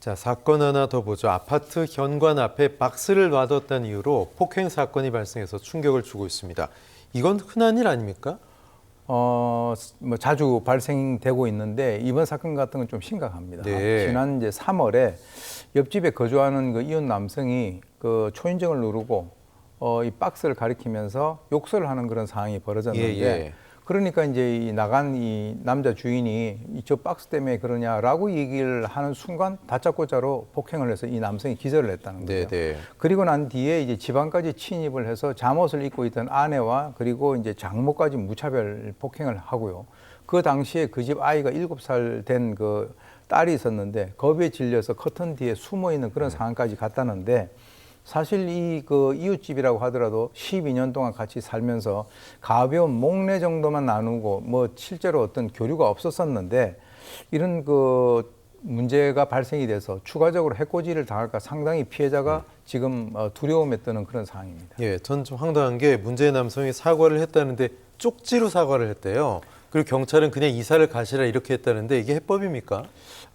자, 사건 하나 더 보죠. 아파트 현관 앞에 박스를 놔뒀다는 이유로 폭행 사건이 발생해서 충격을 주고 있습니다. 이건 흔한 일 아닙니까? 어, 뭐 자주 발생되고 있는데 이번 사건 같은 건 좀 심각합니다. 네. 지난 이제 3월에 옆집에 거주하는 그 이웃 남성이 그 초인종을 누르고 어, 이 박스를 가리키면서 욕설을 하는 그런 상황이 벌어졌는데 예, 예. 그러니까 이제 이 나간 이 남자 주인이 이 저 박스 때문에 그러냐라고 얘기를 하는 순간 다짜고짜로 폭행을 해서 이 남성이 기절을 했다는 네, 거예요. 네. 그리고 난 뒤에 이제 집안까지 침입을 해서 잠옷을 입고 있던 아내와 그리고 이제 장모까지 무차별 폭행을 하고요. 그 당시에 그 집 아이가 일곱 살 된 그 딸이 있었는데 겁에 질려서 커튼 뒤에 숨어 있는 그런 상황까지 갔다는데 사실 이 그 이웃집이라고 하더라도 12년 동안 같이 살면서 가벼운 목례 정도만 나누고 뭐 실제로 어떤 교류가 없었었는데 이런 그 문제가 발생이 돼서 추가적으로 해코지를 당할까 상당히 피해자가 지금 어, 두려움에 뜨는 그런 상황입니다. 예, 전 좀 황당한 게 문제의 남성이 사과를 했다는데 쪽지로 사과를 했대요. 그리고 경찰은 그냥 이사를 가시라 이렇게 했다는데 이게 해법입니까?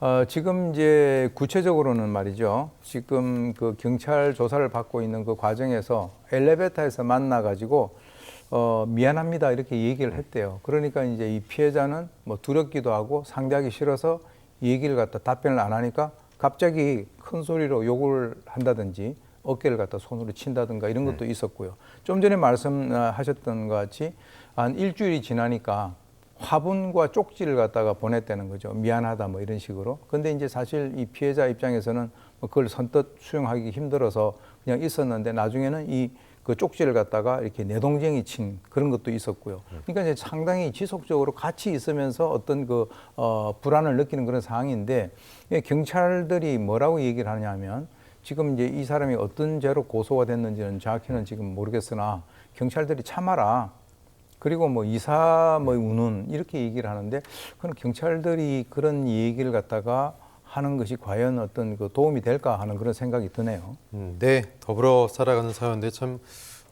어, 지금 이제 구체적으로는 말이죠. 지금 그 경찰 조사를 받고 있는 그 과정에서 엘리베이터에서 만나 가지고 어, 미안합니다 이렇게 얘기를 했대요. 그러니까 이제 이 피해자는 뭐 두렵기도 하고 상대하기 싫어서 이 얘기를 갖다 답변을 안 하니까 갑자기 큰 소리로 욕을 한다든지 어깨를 갖다 손으로 친다든가 이런 것도 있었고요. 좀 전에 말씀하셨던 것 같이 한 일주일이 지나니까 화분과 쪽지를 갖다가 보냈다는 거죠. 미안하다 뭐 이런 식으로. 근데 이제 사실 이 피해자 입장에서는 뭐 그걸 선뜻 수용하기 힘들어서 그냥 있었는데 나중에는 이 그 쪽지를 갖다가 이렇게 내동쟁이 친 그런 것도 있었고요. 그러니까 이제 상당히 지속적으로 같이 있으면서 어떤 그 어, 불안을 느끼는 그런 상황인데 이 경찰들이 뭐라고 얘기를 하냐면 지금 이제 이 사람이 어떤 죄로 고소가 됐는지는 정확히는 지금 모르겠으나 경찰들이 참아라. 그리고 뭐 이사 뭐 운운 이렇게 얘기를 하는데 그건 경찰들이 그런 얘기를 갖다가 하는 것이 과연 어떤 그 도움이 될까 하는 그런 생각이 드네요. 음, 네, 더불어 살아가는 사연인데 참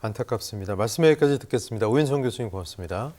안타깝습니다. 말씀 여기까지 듣겠습니다. 오윤성 교수님 고맙습니다.